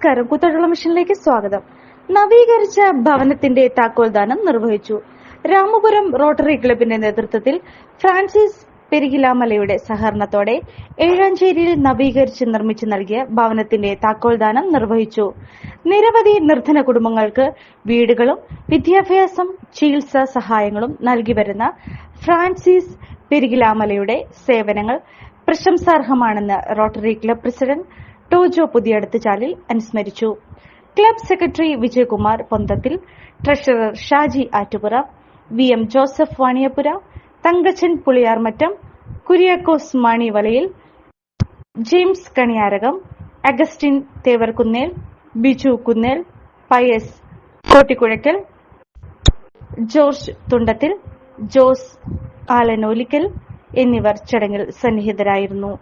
നമസ്കാരം. കൂത്തോട്ടുള്ള മിഷനിലേക്ക് സ്വാഗതം. നവീകരിച്ച ഭവനത്തിന്റെ താക്കോൽദാനം നിർവഹിച്ചു. രാമപുരം റോട്ടറി ക്ലബിന്റെ നേതൃത്വത്തിൽ ഫ്രാൻസിസ് പെരികിലാമലയുടെ സഹകരണത്തോടെ ഏഴാഞ്ചേരിയിൽ നവീകരിച്ച് നിർമ്മിച്ചു നൽകിയ ഭവനത്തിന്റെ താക്കോൽദാനം നിർവഹിച്ചു. നിരവധി നിർധന കുടുംബങ്ങൾക്ക് വീടുകളും വിദ്യാഭ്യാസം ചികിത്സാ സഹായങ്ങളും നൽകി വരുന്ന ഫ്രാൻസിസ് പെരികിലാമലയുടെ സേവനങ്ങൾ പ്രശംസാർഹമാണെന്ന് rotary club president Tojo Puthiyadath Chalil അനുസ്മരിച്ചു. Club secretary Vijayakumar Ponthathil treasurer Shaji Attupura V M Joseph Vaniyapura Thankachan Puliyarmattam Kuriakose Mani Valayil James Kaniyarakam Augustine Thevarkunnel Biju Kunnel Pius Kottikuzhakkal George Thundathil Jose Alanolickal എന്നിവർ ചടങ്ങിൽ സന്നിഹിതരായിരുന്നു.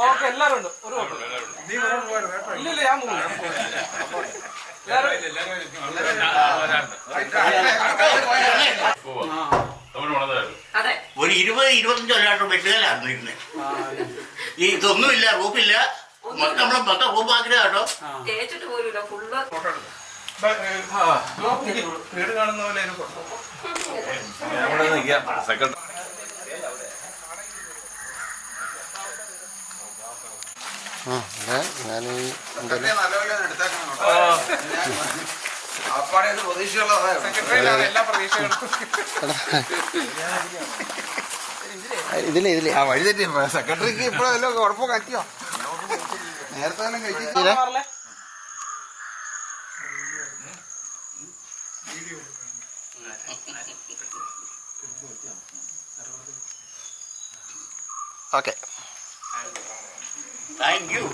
Okay എല്ലാരും ഉണ്ട്. ഒരു. ഇല്ല ഇല്ല ഞാൻ ഒരു ഇരുപത് ഇരുപത്തഞ്ച് കൊല്ലായിട്ട് വെട്ടുകലായിരുന്നു ഇരുന്ന് ഈ ഇതൊന്നുമില്ല റൂപ്പില്ല നമ്മളെ മൊത്തം റൂപ്പാക്കില്ല കേട്ടോ തേച്ചിട്ട് പോലുമില്ല ഫുള്ള് വീട് കാണുന്ന പോലെ ഇതിലെ ഇതിലെ. ആ വഴി തെറ്റി സെക്രട്ടറിക്ക് ഇപ്പോഴല്ലോ കുഴപ്പം കറ്റിയോ നേരത്തെ മാറില്ലേ? ഓക്കെ. Thank you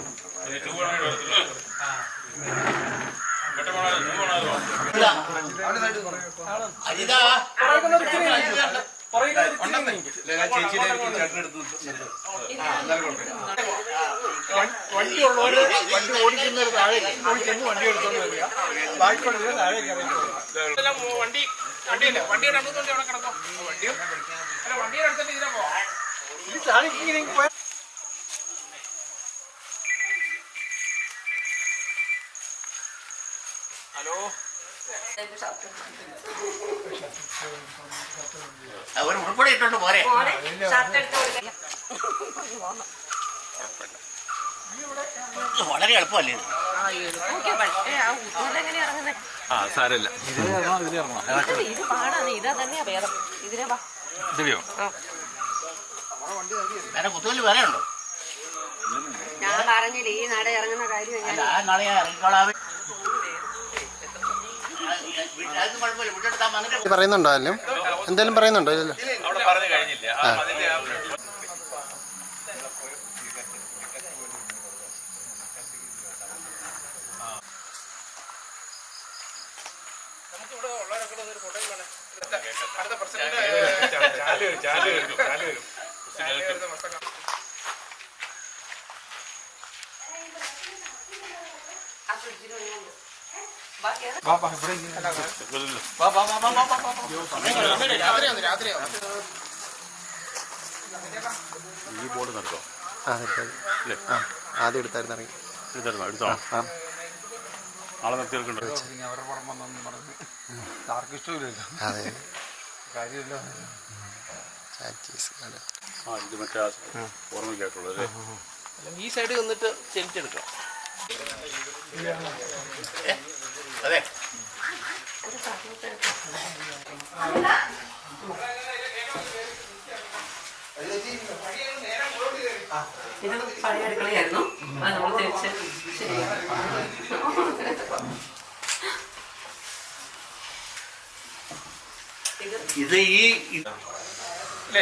Ajitha. പുറകിൽ ഒരു വണ്ടി ഉള്ളവര് വണ്ടി ഓടിക്കുന്നവര് താഴേക്ക് ഓടിച്ചെന്ന് വണ്ടി എടുത്തോണ്ട് വരിക. ബാക്കിയുള്ളവര് താഴേക്ക് ഇതെല്ലാം വണ്ടി വണ്ടിയില്ല? വണ്ടിയുടെ അടുത്ത് വണ്ടി അവിടെ കിടക്കും വണ്ടിയും അല്ല വണ്ടിയുടെ അടുത്തിട്ട് ഇതിനെ പോവാം. ഈ താഴെ ഇങ്ങനെ പോയ ഹലോ? അവർ ഉൾപ്പെടെ ഇട്ടോണ്ട് പോരെ. ഷർട്ട് എടുത്ത് വളരെ എളുപ്പമല്ലേ ആ സാരമില്ല. ഇത് പാടാണ്. ഇതാ തന്നെയാ ഭേദം. ഇതിനെ വാ. ദിവ്യോ? വേറെ കുത്തുകൽ വേറെ ഉണ്ടോ? ഞാൻ പറഞ്ഞില്ല ഈ നട ഇറങ്ങുന്ന കാര്യം ഞാൻ അല്ല ആ നാളെ ഞാൻ ഇറങ്ങിക്കോളാം അത് കുഴപ്പമില്ല വിട്ടെടുത്താൽ വന്നിട്ട് പറയുന്നുണ്ടോ ആരും എന്തായാലും പറയുന്നുണ്ടോ ഇല്ലല്ലോ അവിടെ പറഞ്ഞു കഴിഞ്ഞില്ല ആ, അതിന്റെ ആ നമുക്കിവിടെ ഉള്ളവരൊക്കെ കൂടെ ഒരു ഫോട്ടോയിൽ വേണേ അടുത്ത പ്രസിഡന്റ് ചാൽ വരും, ചാൽ വരും, ചാൽ വരും. വരുന്ന മൊത്തം കാണാം. ആ ഫ്രിഡ്ജിൽ വന്നുകൊണ്ട് ബാക്കി അത് ഈ ബോർഡ് നടത്തോ? ആ എടുത്താൽ ആദ്യം എടുത്തായിരുന്നു ഇറങ്ങി. എടുത്തായിരുന്നു എടുത്തോ? ആ. ആളെ നിർത്തി എടുക്കണ്ടോ അവരുടെ പുറം വന്നെന്ന് പറഞ്ഞ്. ആർക്കും ഇഷ്ടമില്ലല്ലോ. അതെ. കാര്യമില്ല. ആ ഇത് മറ്റേ ആ ഓർമ്മയ്ക്കായിട്ടുള്ളത് അല്ലേ? ഈ സൈഡ് വന്നിട്ട് ചെരിച്ചെടുക്കാം. അതെ. ഇത് പഴയ അടുക്കളയായിരുന്നു അത് നമ്മൾ തിരിച്ച് ഇത് ഈ ഇല്ല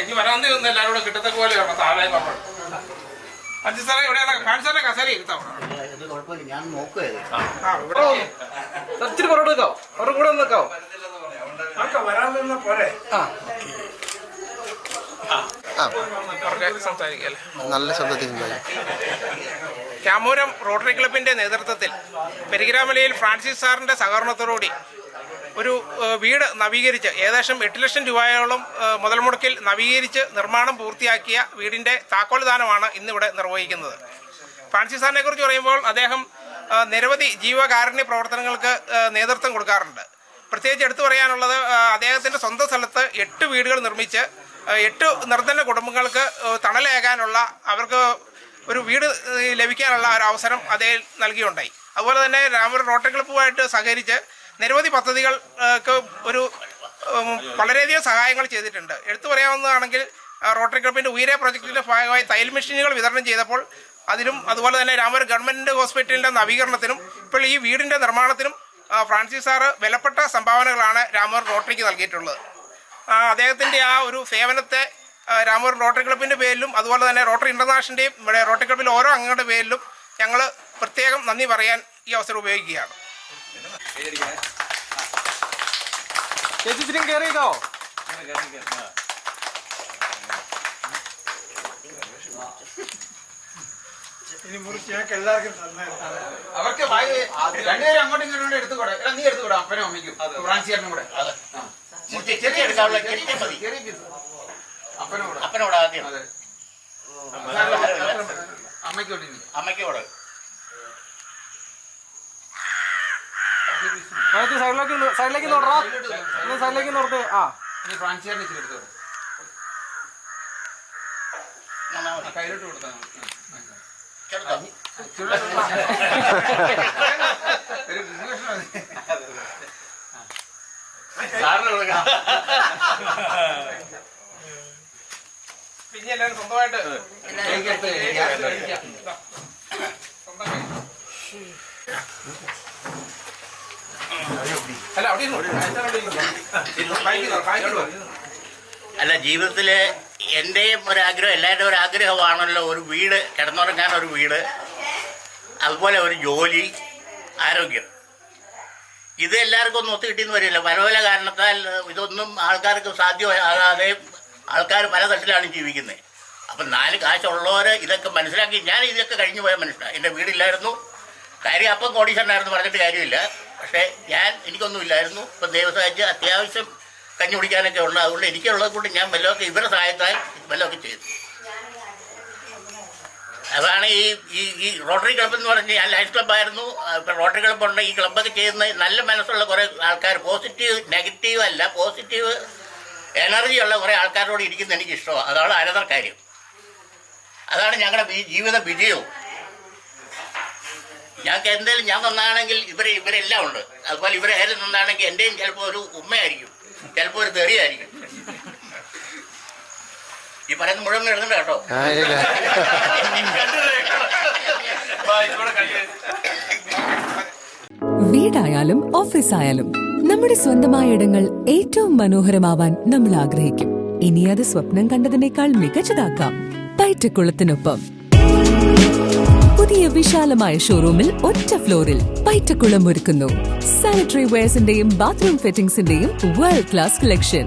ഇനി വരാൻ ഒന്ന് എല്ലാവരും കൂടെ കിട്ടത്തക്ക പോലെ വേണം താഴെ പറഞ്ഞു അഞ്ച് സാറേ എവിടെയാണ് സാറിന്റെ കസേര ഇരുത്താം. ഇത് ഞാൻ നോക്കുക ആ ഇവിടെ. ഇച്ചിരി പുറകോട്ട് നിൽക്കാവോ? അവരുടെ കൂടെ നിൽക്കാവോ? വരാൻ നിന്ന പോരെ. ആ നല്ല ശബ്ദത്തിൽ ക്യാമൂരം രാമൂരം റോട്ടറി ക്ലബിന്റെ നേതൃത്വത്തിൽ പെരിഗ്രാമലയിൽ ഫ്രാൻസിസ് സാറിന്റെ സഹകരണത്തോടുകൂടി ഒരു വീട് നവീകരിച്ച് ഏകദേശം എട്ട് ലക്ഷം രൂപയോളം മുതൽ മുടക്കിൽ നവീകരിച്ച് നിർമ്മാണം പൂർത്തിയാക്കിയ വീടിന്റെ താക്കോൽ ദാനമാണ് ഇന്നിവിടെ നിർവഹിക്കുന്നത്. ഫ്രാൻസിസ് സാറിനെ കുറിച്ച് പറയുമ്പോൾ അദ്ദേഹം നിരവധി ജീവകാരുണ്യ പ്രവർത്തനങ്ങൾക്ക് നേതൃത്വം കൊടുക്കാറുണ്ട്. പ്രത്യേകിച്ച് എടുത്തു പറയാനുള്ളത് അദ്ദേഹത്തിന്റെ അദ്ദേഹത്തിന്റെ സ്വന്തം സ്ഥലത്ത് എട്ട് വീടുകൾ നിർമ്മിച്ച് എട്ട് നിർധന കുടുംബങ്ങൾക്ക് തണലേകാനുള്ള അവർക്ക് ഒരു വീട് ലഭിക്കാനുള്ള ഒരു അവസരം അദ്ദേഹം നൽകിയുണ്ടായി. അതുപോലെ തന്നെ രാമപുരം റോട്ടറി ക്ലബ്ബുമായിട്ട് സഹകരിച്ച് നിരവധി പദ്ധതികൾക്ക് ഒരു വളരെയധികം സഹായങ്ങൾ ചെയ്തിട്ടുണ്ട്. എടുത്തു പറയാവുന്നതാണെങ്കിൽ റോട്ടറി ക്ലബിന്റെ ഉയരെ പ്രൊജക്ടിന്റെ ഭാഗമായി തയ്യൽ മെഷീനുകൾ വിതരണം ചെയ്തപ്പോൾ അതിലും അതുപോലെ തന്നെ രാമപുരം ഗവൺമെന്റ് ഹോസ്പിറ്റലിന്റെ നവീകരണത്തിനും ഇപ്പോൾ ഈ വീടിന്റെ നിർമ്മാണത്തിനും ഫ്രാൻസിസ് സാറ് വിലപ്പെട്ട സംഭാവനകളാണ് രാമപുരം റോട്ടറിക്ക് നൽകിയിട്ടുള്ളത്. ആ, അദ്ദേഹത്തിന്റെ ആ ഒരു സേവനത്തെ രാമപുരം റോട്ടറി ക്ലബിന്റെ പേരിലും അതുപോലെ തന്നെ റോട്ടറി ഇന്റർനാഷണലിന്റെയും ഇവിടെ റോട്ടറി ക്ലബിലെ ഓരോ അംഗങ്ങളുടെ പേരിലും ഞങ്ങൾ പ്രത്യേകം നന്ദി പറയാൻ ഈ അവസരം ഉപയോഗിക്കുകയാണ്. ചേച്ചി അവർക്ക് രണ്ടുപേരും അങ്ങോട്ടും ഇങ്ങോട്ടും എടുത്തുകൂടെ. എടാ നീ എടുത്തുകൂടാ അപ്പനും അമ്മയ്ക്കും. ഫ്രാൻസിയറിനും കൂടെ. അതെ ചെറിയ എടുക്കാനുള്ള ചെറിയ മതി. piece. അപ്പനോട്. ആദ്യം. അതെ. അമ്മയ്ക്ക് വേണ്ടി ഇനി. അമ്മയ്ക്ക് കൂടെ സൈഡിലേക്ക് സൈഡിലേക്ക് നോടാ സൈഡിലേക്ക് നോർത്ത് ആ. നീ ഫ്രാൻസിയറിന് ഇച്ചിരി എടുത്തു കയ്യിലോട്ട് കൊടുത്താൽ ഒരു ബിസിനസ് മതി. സാറിന് കൊടുക്കാം പിന്നെ എല്ലാവരും സ്വന്തമായിട്ട് അല്ല അവിടെ. അല്ല ജീവിതത്തിൽ എന്റെയും ഒരാഗ്രഹം എല്ലാവരുടെയും ഒരു ആഗ്രഹമാണല്ലോ ഒരു വീട് കിടന്നുറങ്ങാൻ ഒരു വീട് അതുപോലെ ഒരു ജോലി ആരോഗ്യം. ഇത് എല്ലാവർക്കും ഒന്നും ഒത്തു കിട്ടിയെന്ന് വരില്ല. പല പല കാരണത്താൽ ഇതൊന്നും ആൾക്കാർക്ക് സാധ്യമാകാതെ ആൾക്കാർ പല തട്ടിലാണ് ജീവിക്കുന്നത്. അപ്പം നാല് കാശുള്ളവർ ഇതൊക്കെ മനസ്സിലാക്കി. ഞാൻ ഇതൊക്കെ കഴിഞ്ഞു പോയ മനുഷ്യനാണ് എന്റെ വീടില്ലായിരുന്നു. കാര്യം അപ്പം കോടീശ്വരനായിരുന്നു പറഞ്ഞിട്ട് കാര്യമില്ല. പക്ഷേ ഞാൻ എനിക്കൊന്നും ഇല്ലായിരുന്നു. ഇപ്പം ദൈവസഹായിച്ച് അത്യാവശ്യം കഞ്ഞി കുടിക്കാനൊക്കെ ഉള്ള അതുകൊണ്ട് എനിക്കുള്ളത് കൊണ്ട് ഞാൻ വല്ലതൊക്കെ ഇവരുടെ സഹായത്താൽ വല്ലതൊക്കെ ചെയ്തു. അതാണ് ഈ ഈ ഈ റോട്ടറി ക്ലബ്ബ് എന്ന് പറഞ്ഞാൽ ഞാൻ ലൈഫ് ക്ലബ്ബായിരുന്നു ഇപ്പം റോട്ടറി ക്ലബ്ബുണ്ട് ഈ ക്ലബ്ബൊക്കെ ചെയ്യുന്ന നല്ല മനസ്സുള്ള കുറേ ആൾക്കാർ പോസിറ്റീവ് നെഗറ്റീവ് അല്ല പോസിറ്റീവ് എനർജി ഉള്ള കുറേ ആൾക്കാരോട് ഇരിക്കുന്ന എനിക്ക് ഇഷ്ടമാണ് അതാണ് അനതർ കാര്യം. അതാണ് ഞങ്ങളുടെ ജീവിത വിജയവും. ഞങ്ങൾക്ക് എന്തെങ്കിലും ഞാൻ നന്നാണെങ്കിൽ ഇവരെ ഇവരെല്ലാം ഉണ്ട്. അതുപോലെ ഇവരെ ഏറെ നന്നാണെങ്കിൽ എന്റെയും ചിലപ്പോൾ ഒരു ഉമ്മയായിരിക്കും. ചിലപ്പോൾ ഒരു തെറിയായിരിക്കും. ഈ പറയുന്ന മുഴുവൻ എഴുതണ്ട കേട്ടോ. വീടായാലും ഓഫീസായാലും നമ്മുടെ സ്വന്തമായ ഇടങ്ങൾ ഏറ്റവും മനോഹരമാവാൻ നമ്മൾ ആഗ്രഹിക്കും. ഇനി അത് സ്വപ്നം കണ്ടതിനേക്കാൾ മികച്ചതാക്കാം. പൈറ്റക്കുളത്തിനൊപ്പം. പുതിയ വിശാലമായ ഷോറൂമിൽ ഒറ്റ ഫ്ലോറിൽ പൈറ്റക്കുളം ഒരുക്കുന്നു. സാനിറ്ററി വെയർസിന്റെയും ബാത്റൂം ഫിറ്റിംഗ്സിന്റെയും വേൾഡ് ക്ലാസ് കളക്ഷൻ